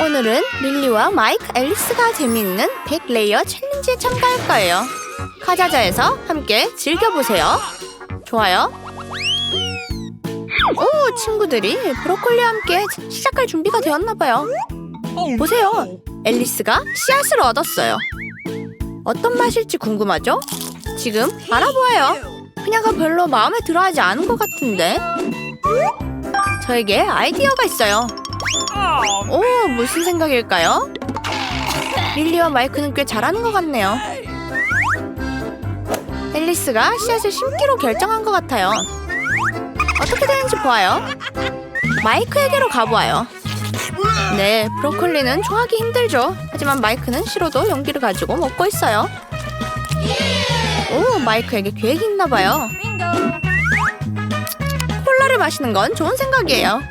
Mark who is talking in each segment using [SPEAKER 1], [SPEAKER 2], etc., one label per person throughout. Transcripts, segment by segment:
[SPEAKER 1] 오늘은 릴리와 마이크 앨리스가 재미있는 100레이어 챌린지에 참가할 거예요. 카자자에서 함께 즐겨보세요. 좋아요. 오, 친구들이 브로콜리와 함께 시작할 준비가 되었나봐요. 보세요. 앨리스가 씨앗을 얻었어요. 어떤 맛일지 궁금하죠? 지금 알아보아요. 그녀가 별로 마음에 들어하지 않은 것 같은데. 저에게 아이디어가 있어요. 오, 무슨 생각일까요? 릴리와 마이크는 꽤 잘하는 것 같네요. 앨리스가 씨앗을 심기로 결정한 것 같아요. 어떻게 되는지 보아요. 마이크에게로 가보아요. 네, 브로콜리는 좋아하기 힘들죠. 하지만 마이크는 싫어도 용기를 가지고 먹고 있어요. 오, 마이크에게 계획이 있나 봐요. 콜라를 마시는 건 좋은 생각이에요.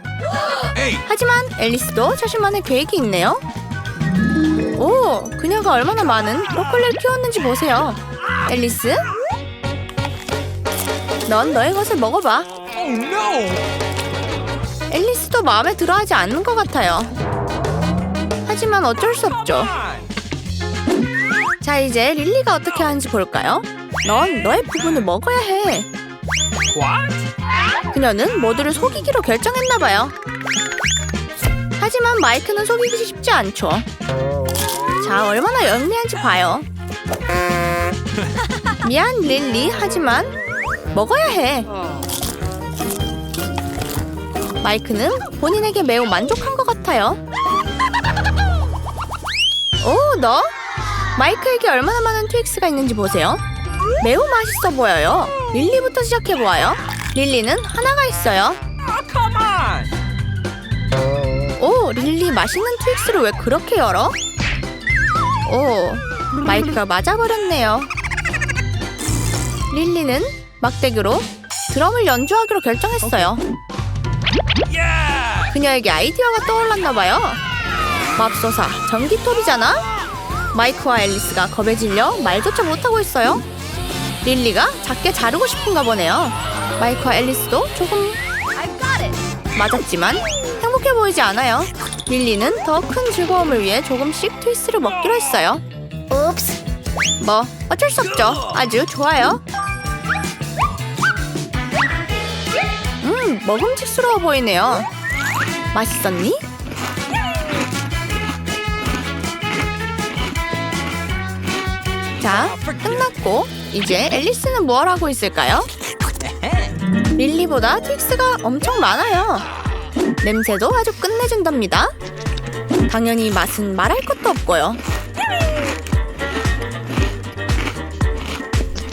[SPEAKER 1] 하지만 앨리스도 자신만의 계획이 있네요. 오, 그녀가 얼마나 많은 브로콜리를 키웠는지 보세요. 앨리스, 넌 너의 것을 먹어봐.
[SPEAKER 2] Oh!
[SPEAKER 1] 앨리스도 마음에 들어하지 않는 것 같아요. 하지만 어쩔 수 없죠. 자, 이제 릴리가 어떻게 하는지 볼까요? 넌 너의 부분을 먹어야 해. 그녀는 모두를 속이기로 결정했나봐요. 하지만 마이크는 속이기 쉽지 않죠. 자, 얼마나 영리한지 봐요. 미안, 릴리. 하지만 먹어야 해. 마이크는 본인에게 매우 만족한 것 같아요. 오, 너? 마이크에게 얼마나 많은 트윅스가 있는지 보세요. 매우 맛있어 보여요. 릴리부터 시작해보아요. 릴리는 하나가 있어요.
[SPEAKER 2] On!
[SPEAKER 1] 오, 릴리 맛있는 트윅스를 왜 그렇게 열어? 오, 마이크가 맞아버렸네요. 릴리는 막대기로 드럼을 연주하기로 결정했어요. 그녀에게 아이디어가 떠올랐나봐요. 맙소사, 전기톱이잖아? 마이크와 앨리스가 겁에 질려 말조차 못하고 있어요. 릴리가 작게 자르고 싶은가 보네요. 마이크와 앨리스도 조금 맞았지만 행복해 보이지 않아요. 릴리는 더 큰 즐거움을 위해 조금씩 트위스를 먹기로 했어요. 옵스. 뭐 어쩔 수 없죠. 아주 좋아요. 음, 먹음직스러워 보이네요. 맛있었니? 자, 끝났고 이제 앨리스는 뭘 하고 있을까요? 릴리보다 트윅스가 엄청 많아요. 냄새도 아주 끝내준답니다. 당연히 맛은 말할 것도 없고요.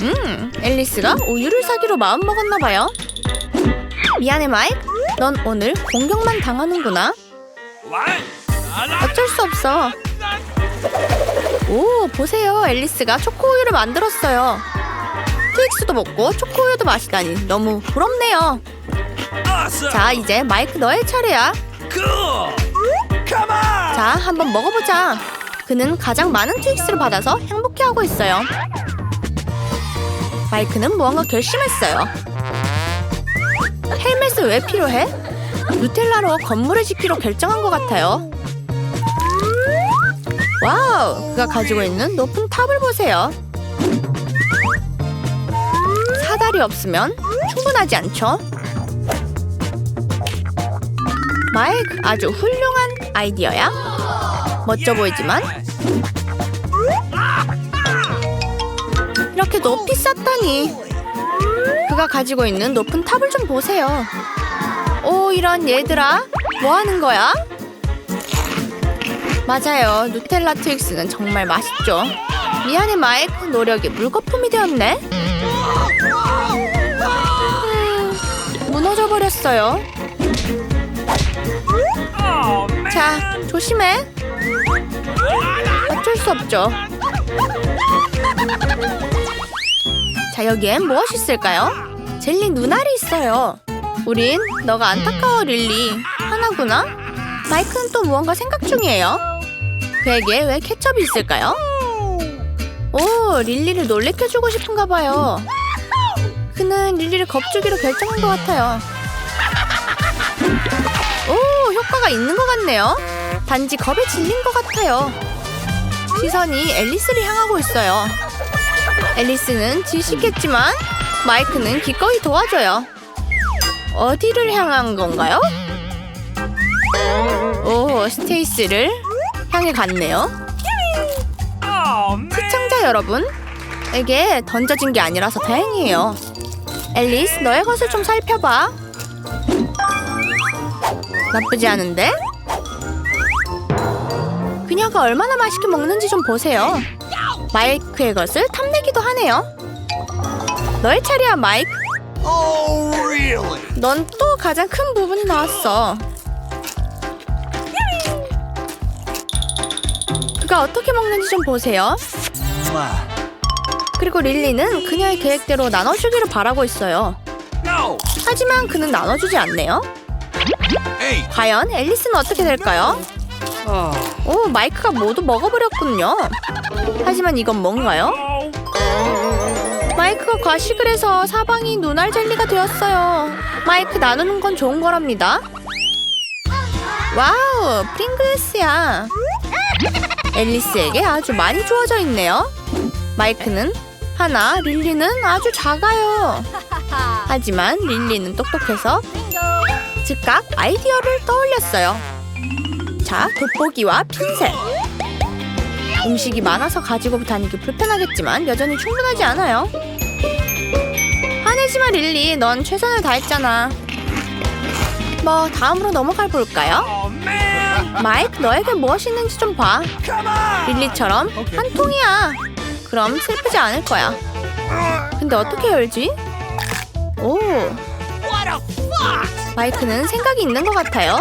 [SPEAKER 1] 음, 앨리스가 우유를 사기로 마음먹었나 봐요. 미안해, 마이크. 넌 오늘 공격만 당하는구나. 어쩔 수 없어. 오, 보세요. 앨리스가 초코우유를 만들었어요. 트윅스도 먹고 초코우유도 마시다니 너무 부럽네요. 자, 이제 마이크 너의 차례야. 자, 한번 먹어보자. 그는 가장 많은 트윅스를 받아서 행복해하고 있어요. 마이크는 무언가 결심했어요. 헬멧은 왜 필요해? 누텔라로 건물을 짓기로 결정한 것 같아요. 와우! 그가 가지고 있는 높은 탑을 보세요. 사다리 없으면 충분하지 않죠? 마이크 아주 훌륭한 아이디어야. 멋져 보이지만 이렇게 높이 쌓다니. 그가 가지고 있는 높은 탑을 좀 보세요. 오 이런 얘들아 뭐 하는 거야? 맞아요. 누텔라 트윅스는 정말 맛있죠. 미안해 마이크 노력이 물거품이 되었네. 음, 무너져 버렸어요. 자, 조심해. 어쩔 수 없죠. 자, 여기엔 무엇이 있을까요? 젤리 눈알이 있어요. 우린 너가 안타까워 릴리 하나구나. 마이크는 또 무언가 생각 중이에요. 그에게 왜 케첩이 있을까요? 오, 릴리를 놀래켜주고 싶은가 봐요. 그는 릴리를 겁주기로 결정한 것 같아요. 오, 효과가 있는 것 같네요. 단지 겁에 질린 것 같아요. 시선이 앨리스를 향하고 있어요. 앨리스는 지시겠지만 마이크는 기꺼이 도와줘요. 어디를 향한 건가요? 오, 스테이스를 향해 갔네요. 시청자 여러분에게 던져진 게 아니라서 다행이에요. 앨리스, 너의 것을 좀 살펴봐. 나쁘지 않은데? 그녀가 얼마나 맛있게 먹는지 좀 보세요. 마이크의 것을 탐내기도 하네요. 너의 차례야, 마이크. 넌 또 가장 큰 부분이 나왔어. 그가 어떻게 먹는지 좀 보세요. 그리고 릴리는 그녀의 계획대로 나눠주기를 바라고 있어요. 하지만 그는 나눠주지 않네요. 과연 앨리스는 어떻게 될까요?
[SPEAKER 2] Oh.
[SPEAKER 1] 오, 마이크가 모두 먹어버렸군요. 하지만 이건 뭔가요? 마이크가 과식을 해서 사방이 눈알 젤리가 되었어요. 마이크 나누는 건 좋은 거랍니다. 와우, 프링글스야. 앨리스에게 아주 많이 주어져 있네요. 마이크는 하나, 릴리는 아주 작아요. 하지만 릴리는 똑똑해서 즉각 아이디어를 떠올렸어요. 자, 돋보기와 핀셋. 음식이 많아서 가지고 다니기 불편하겠지만 여전히 충분하지 않아요. 화내지마 릴리, 넌 최선을 다했잖아. 뭐 다음으로 넘어가 볼까요? 마이크 너에게 무엇이 있는지 좀 봐. 릴리처럼 한 통이야. 그럼 슬프지 않을 거야. 근데 어떻게 열지? 오. 마이크는 생각이 있는 것 같아요.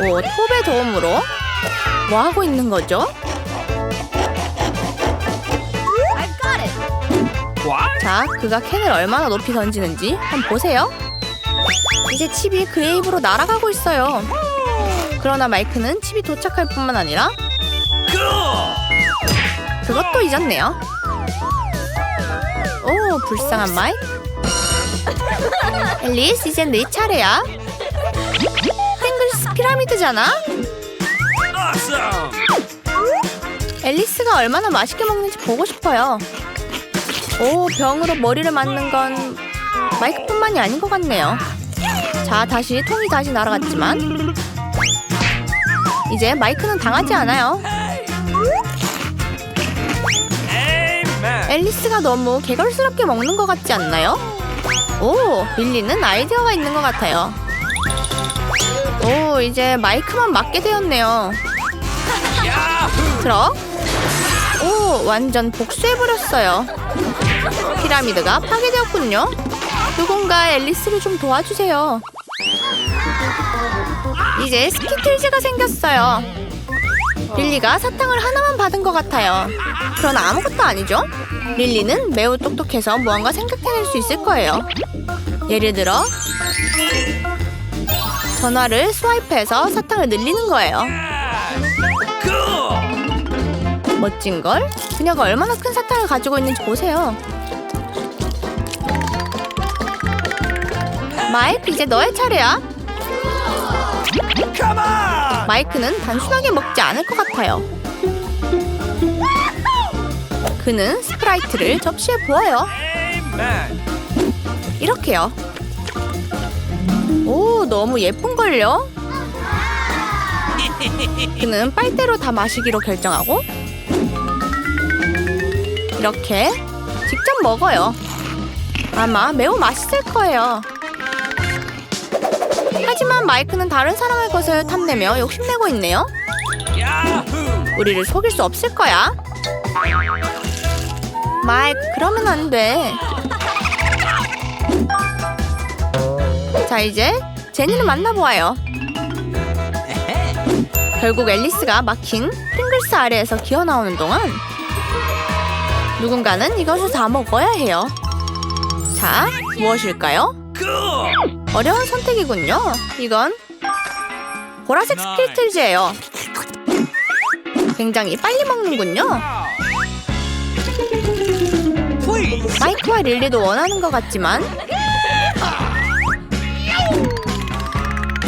[SPEAKER 1] 오, 톱의 도움으로 뭐 하고 있는 거죠? 자, 그가 캔을 얼마나 높이 던지는지 한번 보세요. 이제 칩이 그의 입으로 날아가고 있어요. 그러나 마이크는 칩이 도착할 뿐만 아니라. 그것도 잊었네요. 오, 불쌍한 마이크. 앨리스, 이젠 내 차례야. 핑글스 피라미드잖아? 앨리스가 얼마나 맛있게 먹는지 보고 싶어요. 오, 병으로 머리를 맞는 건 마이크뿐만이 아닌 것 같네요. 자, 다시 통이 다시 날아갔지만 이제 마이크는 당하지 않아요. 앨리스가 너무 개걸스럽게 먹는 것 같지 않나요? 오, 릴리는 아이디어가 있는 것 같아요. 오, 이제 마이크만 맞게 되었네요. 트럭? 오, 완전 복수해버렸어요. 피라미드가 파괴되었군요. 누군가 앨리스를 좀 도와주세요. 이제 스키틀즈가 생겼어요. 릴리가 사탕을 하나만 받은 것 같아요. 그러나 아무것도 아니죠? 릴리는 매우 똑똑해서 무언가 생각해낼 수 있을 거예요. 예를 들어 전화를 스와이프해서 사탕을 늘리는 거예요.
[SPEAKER 2] Cool.
[SPEAKER 1] 멋진 걸? 그녀가 얼마나 큰 사탕을 가지고 있는지 보세요. 마이크 이제 너의 차례야. 마이크는 단순하게 먹지 않을 것 같아요. 그는 스프라이트를 접시에 부어요. 이렇게요. 오, 너무 예쁜걸요? 그는 빨대로 다 마시기로 결정하고 이렇게 직접 먹어요. 아마 매우 맛있을 거예요. 하지만 마이크는 다른 사람의 것을 탐내며 욕심내고 있네요. 우리를 속일 수 없을 거야. 마이크, 그러면 안 돼. 자, 이제 제니를 만나보아요. 결국 앨리스가 막힌 프링글스 아래에서 기어 나오는 동안 누군가는 이것을 다 먹어야 해요. 자, 무엇일까요? 어려운 선택이군요. 이건 보라색 스킬틀즈예요. 굉장히 빨리 먹는군요. 마이크와 릴리도 원하는 것 같지만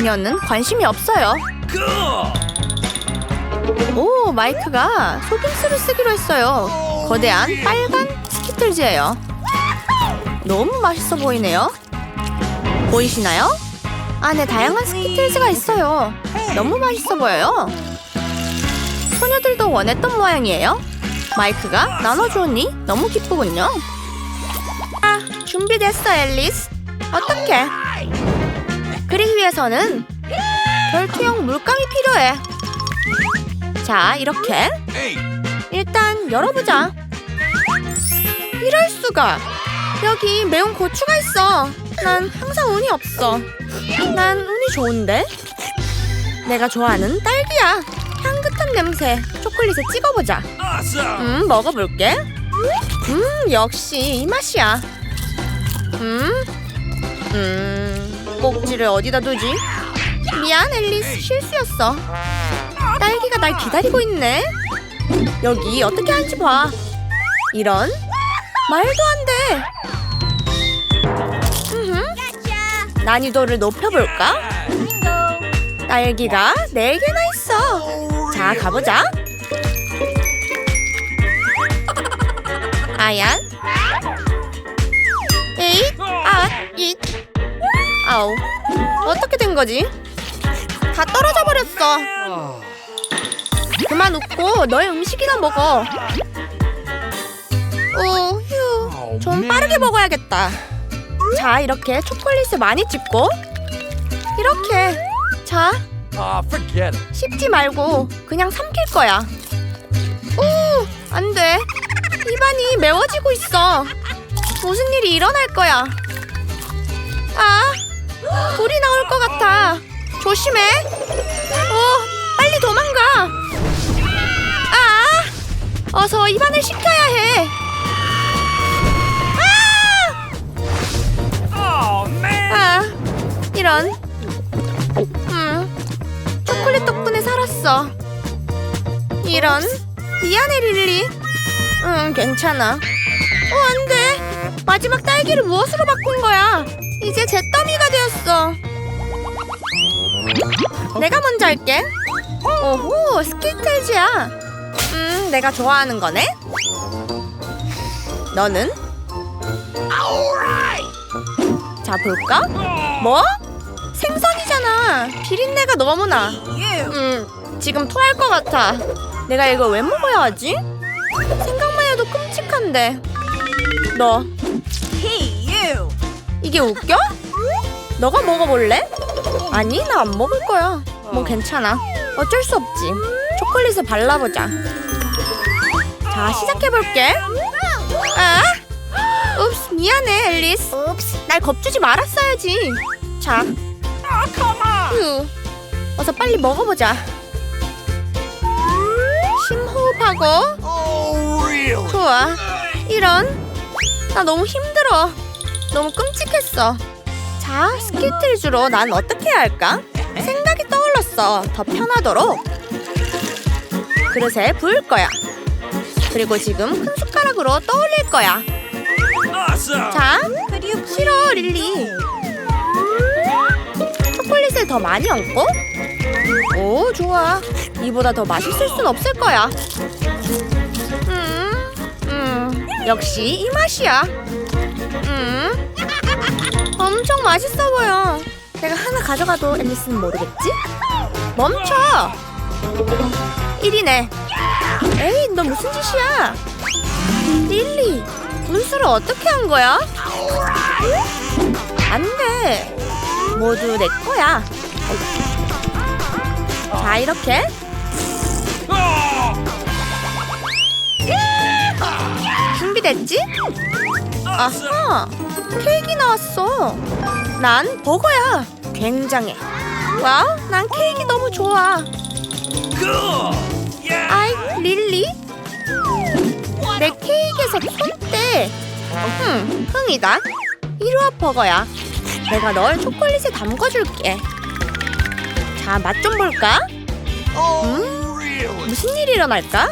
[SPEAKER 1] 그녀는 관심이 없어요. 오, 마이크가 속임수를 쓰기로 했어요. 거대한 빨간 스키틀즈예요. 너무 맛있어 보이네요. 보이시나요? 안에 다양한 스키틀즈가 있어요. 너무 맛있어 보여요. 소녀들도 원했던 모양이에요. 마이크가 나눠주었니? 너무 기쁘군요. 아, 준비됐어, 앨리스. 어떡해. 그리기 위해서는 별투형 물감이 필요해. 자, 이렇게. 일단 열어보자. 이럴 수가. 여기 매운 고추가 있어. 난 항상 운이 없어. 난 운이 좋은데. 내가 좋아하는 딸기야. 향긋한 냄새. 초콜릿에 찍어보자. 음, 먹어볼게. 음, 역시 이 맛이야. 음, 음, 꼭지를 어디다 두지? 미안, 앨리스. 실수였어. 딸기가 날 기다리고 있네. 여기 어떻게 하는지 봐. 이런 말도 안 돼. 난이도를 높여볼까? 딸기가 네 개나 있어. 자, 가보자. 아얀 에잇 아 잇 아우 어떻게 된 거지? 다 떨어져 버렸어 그만 웃고 너의 음식이나 먹어 오 휴 좀 빠르게 먹어야겠다 자 이렇게 초콜릿을 많이 찍고 이렇게 자
[SPEAKER 2] it.
[SPEAKER 1] 씹지 말고 그냥 삼킬 거야. 오, 안 돼. 입안이 매워지고 있어. 무슨 일이 일어날 거야. 아, 불이 나올 것 같아. 조심해. 어, 빨리 도망가. 아, 어서 입안을 식혀야 해. 아! 아, 이런. 음, 초콜릿 덕분에 살았어. 이런. 미안해, 릴리. 응, 괜찮아. 어, 안 돼. 마지막 딸기를 무엇으로 바꾼 거야? 이제 제 더미가 되었어. 내가 먼저 할게. 오호, 스키틀즈야. 음, 내가 좋아하는 거네. 너는? 자, 볼까? 뭐? 생선이잖아. 비린내가 너무나. 음, 지금 토할 것 같아. 내가 이걸 왜 먹어야 하지? 생각만 해도 끔찍한데. 너. 이게 웃겨? 너가 먹어볼래? 아니, 나 안 먹을 거야. 뭐 괜찮아. 어쩔 수 없지. 초콜릿을 발라보자. 자, 시작해볼게. 아! 읍스, 미안해, 앨리스. 날 겁주지 말았어야지. 자, 휴. 어서 빨리 먹어보자. 심호흡하고.
[SPEAKER 2] Oh?
[SPEAKER 1] 좋아. 이런. 나 너무 힘들어. 너무 끔찍했어. 자, 스키틀즈로 난 어떻게 해야 할까? 생각이 떠올랐어. 더 편하도록. 그릇에 부을 거야. 그리고 지금 큰 숟가락으로 떠올릴 거야. 자, 싫어, 릴리. 초콜릿을 더 많이 얹고. 오, 좋아. 이보다 더 맛있을 순 없을 거야. 음, 음, 역시 이 맛이야. 음, 엄청 맛있어 보여. 내가 하나 가져가도 앨리스는 모르겠지? 멈춰! 1이네. 에이, 너 무슨 짓이야? 릴리, 분수를 어떻게 한 거야? 안 돼. 모두 내 거야. 자, 이렇게. 준비됐지? 아하, 케이크 나왔어. 난 버거야. 굉장해. 와우, 난 케이크 너무 좋아. 아이, 릴리? 내 케이크에서 손대. 흠, 흥이다. 이리 와 버거야. 내가 널 초콜릿에 담궈줄게. 자, 맛 좀 볼까? 음? 무슨 일이 일어날까?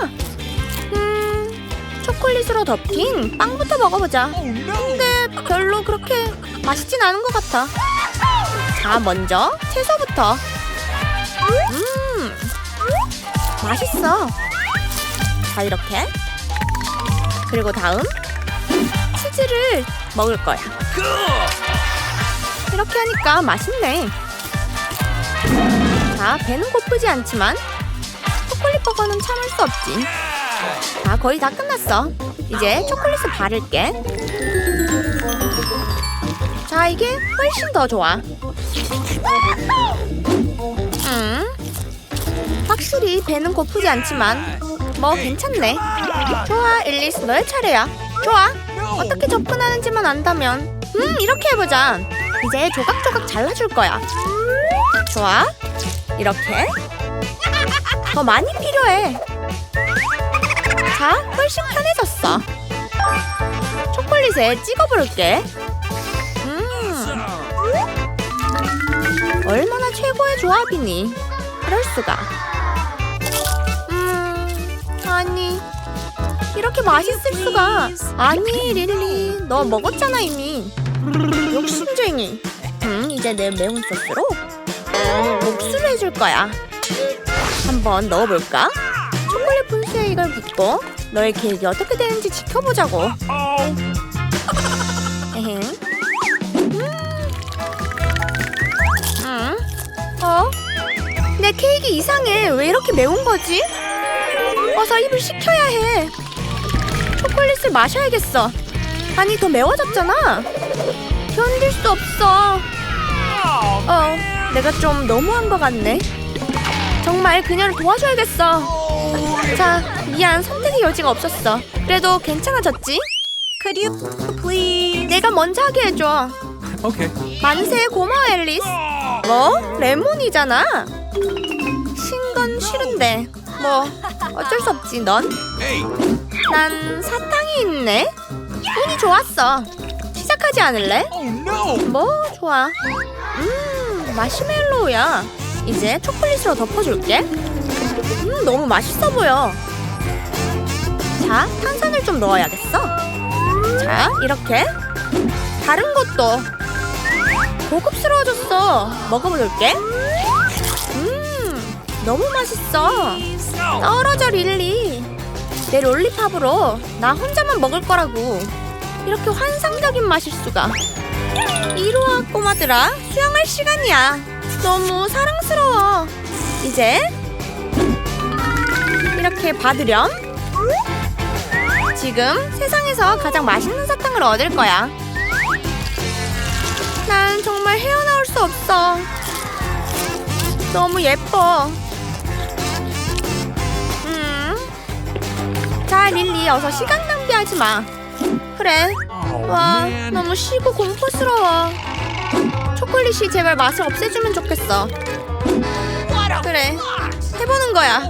[SPEAKER 1] 음, 초콜릿으로 덮인 빵부터 먹어보자. 근데 별로 그렇게 맛있진 않은 것 같아. 자, 먼저 채소부터. 음, 맛있어. 자, 이렇게. 그리고 다음 치즈를 먹을 거야. 이렇게 하니까 맛있네. 자, 배는 고프지 않지만 초콜릿 버거는 참을 수 없지. 자, 거의 다 끝났어. 이제 초콜릿을 바를게. 자, 이게 훨씬 더 좋아. 음, 확실히 배는 고프지 않지만 뭐 괜찮네. 좋아, 앨리스 너의 차례야. 좋아. 어떻게 접근하는지만 안다면 음 이렇게 해보자 이제 조각조각 잘라줄 거야 좋아 이렇게 더 많이 필요해 자 훨씬 편해졌어 초콜릿에 찍어볼게 얼마나 최고의 조합이니? 그럴 수가. 음 아니. 이렇게 맛있을 수가. 아니 릴리 너 먹었잖아 이미. 욕심쟁이. 음 이제 내 매운 소스로? 목수를 해줄 거야. 한번 넣어볼까? 초콜릿 분수에 이걸 붓고 너의 계획이 어떻게 되는지 지켜보자고 내 케이크 이상해 왜 이렇게 매운 거지? 어서 입을 식혀야 해 초콜릿을 마셔야겠어. 아니 더 매워졌잖아. 견딜 수 없어. 어, 내가 좀 너무한 것 같네. 정말 그녀를 도와줘야겠어. 자, 미안 선택의 여지가 없었어. 그래도 괜찮아졌지? Could you please? 내가 먼저 하게 해줘.
[SPEAKER 2] Okay.
[SPEAKER 1] 만세 고마워 앨리스. 뭐? 레몬이잖아. 신건 싫은데. 뭐 어쩔 수 없지 넌. 난 사탕이 있네. 운이 좋았어. 시작하지 않을래?
[SPEAKER 2] Oh.
[SPEAKER 1] 뭐 좋아. 음 마시멜로우야. 이제 초콜릿으로 덮어줄게. 음 너무 맛있어 보여. 자 탄산을 좀 넣어야겠어. 자 이렇게 다른 것도 고급스러워졌어. 먹어볼게. 음 너무 맛있어. 떨어져 릴리. 내 롤리팝으로 나 혼자만 먹을 거라고. 이렇게 환상적인 맛일 수가. 이리와 꼬마들아 수영할 시간이야. 너무 사랑스러워. 이제 이렇게 받으렴. 지금 세상에서 가장 맛있는 사탕을 얻을 거야 난 정말 헤어나올 수 없어 너무 예뻐 음. 자, 릴리, 어서 시간 낭비하지 마. 그래. 와. 너무 쉬고 공포스러워. 초콜릿이 제발 맛을 없애주면 좋겠어. 그래. 해보는 거야.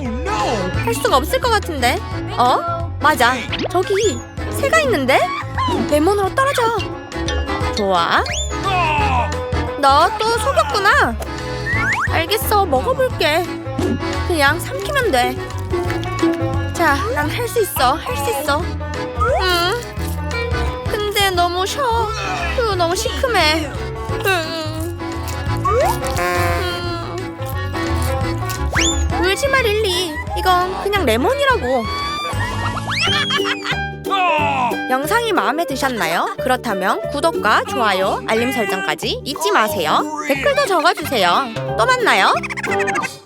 [SPEAKER 1] 할 수가 없을 것 같은데. 어? 맞아. 저기 새가 있는데? 레몬으로 떨어져. 좋아. 너 또 속였구나. 알겠어, 먹어볼게. 그냥 삼키면 돼. 자, 난 할 수 있어, 할 수 있어. 음, 근데 너무 셔. 그 너무 시큼해. 음. 음. 울지 마, 릴리. 이건 그냥 레몬이라고. 영상이 마음에 드셨나요? 그렇다면 구독과 좋아요, 알림 설정까지 잊지 마세요. 댓글도 적어주세요. 또 만나요.